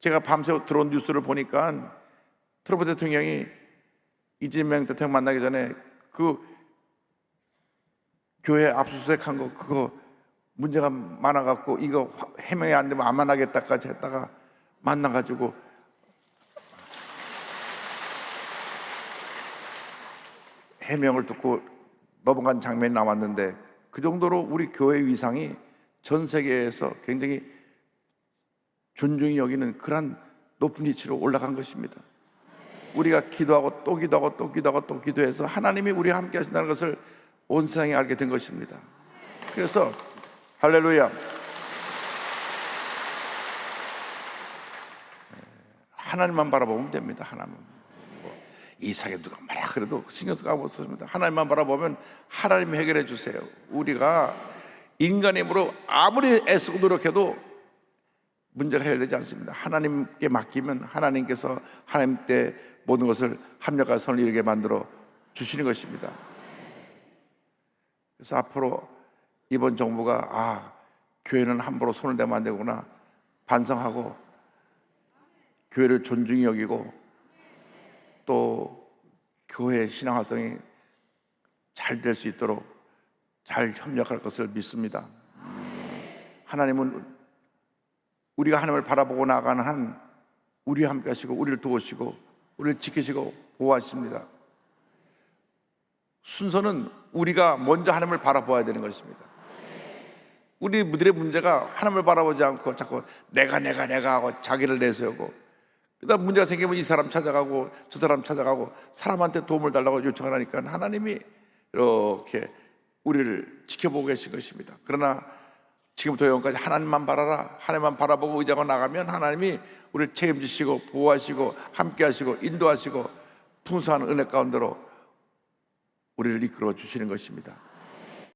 제가 밤새 들어온 뉴스를 보니까 트럼프 대통령이 이재명 대통령 만나기 전에 그 교회 압수수색 한 거 그거 문제가 많아갖고 이거 해명이 안 되면 안 만나겠다까지 했다가 만나가지고 해명을 듣고 넘어간 장면이 나왔는데 그 정도로 우리 교회 위상이 전 세계에서 굉장히 존중이 여기는 그러한 높은 위치로 올라간 것입니다. 우리가 기도하고 또 기도하고 또 기도하고 또 기도해서 하나님이 우리와 함께 하신다는 것을 온 세상이 알게 된 것입니다. 그래서 할렐루야. 하나님만 바라보면 됩니다. 하나님. 뭐 이삭에 누가 말아 그래도 신경 쓰고 없습니다. 하나님만 바라보면 하나님이 해결해 주세요. 우리가 인간의 힘으로 아무리 애쓰고 노력해도 문제가 해결되지 않습니다. 하나님께 맡기면 하나님께서 하나님 때 모든 것을 합력과 선을 이루게 만들어 주시는 것입니다. 그래서 앞으로 이번 정부가 아 교회는 함부로 손을 대면 안 되구나 반성하고 교회를 존중히 여기고 또 교회 신앙 활동이 잘 될 수 있도록 잘 협력할 것을 믿습니다. 하나님은 우리가 하나님을 바라보고 나가는 한 우리와 함께 하시고 우리를 도우시고 우리를 지키시고 보호하십니다. 순서는 우리가 먼저 하나님을 바라보아야 되는 것입니다. 우리 무들의 문제가 하나님을 바라보지 않고 자꾸 내가 내가 내가 하고 자기를 내세우고 그다음 문제가 생기면 이 사람 찾아가고 저 사람 찾아가고 사람한테 도움을 달라고 요청하니까 하나님이 이렇게 우리를 지켜보고 계신 것입니다. 그러나 지금부터 영원까지 하나님만 바라라 하나님만 바라보고 의지하고 나가면 하나님이 우리를 책임지시고 보호하시고 함께하시고 인도하시고 풍성한 은혜 가운데로 우리를 이끌어 주시는 것입니다.